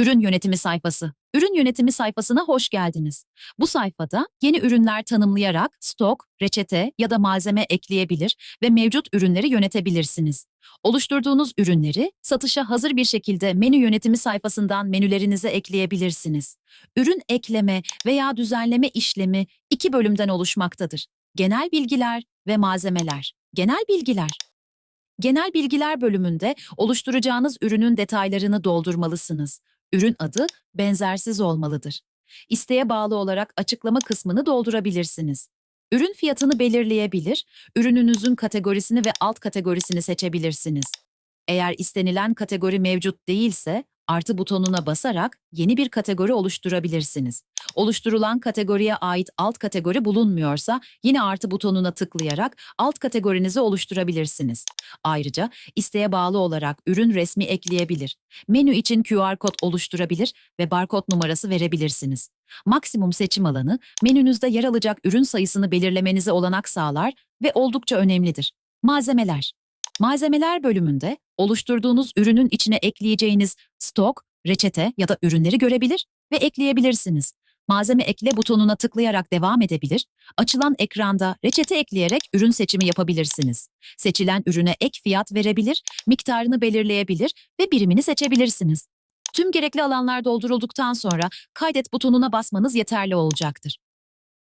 Ürün yönetimi sayfası. Ürün yönetimi sayfasına hoş geldiniz. Bu sayfada yeni ürünler tanımlayarak stok, reçete ya da malzeme ekleyebilir ve mevcut ürünleri yönetebilirsiniz. Oluşturduğunuz ürünleri satışa hazır bir şekilde menü yönetimi sayfasından menülerinize ekleyebilirsiniz. Ürün ekleme veya düzenleme işlemi iki bölümden oluşmaktadır. Genel bilgiler ve malzemeler. Genel bilgiler. Genel bilgiler bölümünde oluşturacağınız ürünün detaylarını doldurmalısınız. Ürün adı benzersiz olmalıdır. İsteğe bağlı olarak açıklama kısmını doldurabilirsiniz. Ürün fiyatını belirleyebilir, ürününüzün kategorisini ve alt kategorisini seçebilirsiniz. Eğer istenilen kategori mevcut değilse, artı butonuna basarak yeni bir kategori oluşturabilirsiniz. Oluşturulan kategoriye ait alt kategori bulunmuyorsa yine artı butonuna tıklayarak alt kategorinizi oluşturabilirsiniz. Ayrıca isteğe bağlı olarak ürün resmi ekleyebilir. Menü için QR kod oluşturabilir ve barkod numarası verebilirsiniz. Maksimum seçim alanı menünüzde yer alacak ürün sayısını belirlemenize olanak sağlar ve oldukça önemlidir. Malzemeler. Malzemeler bölümünde oluşturduğunuz ürünün içine ekleyeceğiniz stok, reçete ya da ürünleri görebilir ve ekleyebilirsiniz. Malzeme ekle butonuna tıklayarak devam edebilir, açılan ekranda reçete ekleyerek ürün seçimi yapabilirsiniz. Seçilen ürüne ek fiyat verebilir, miktarını belirleyebilir ve birimini seçebilirsiniz. Tüm gerekli alanlar doldurulduktan sonra kaydet butonuna basmanız yeterli olacaktır.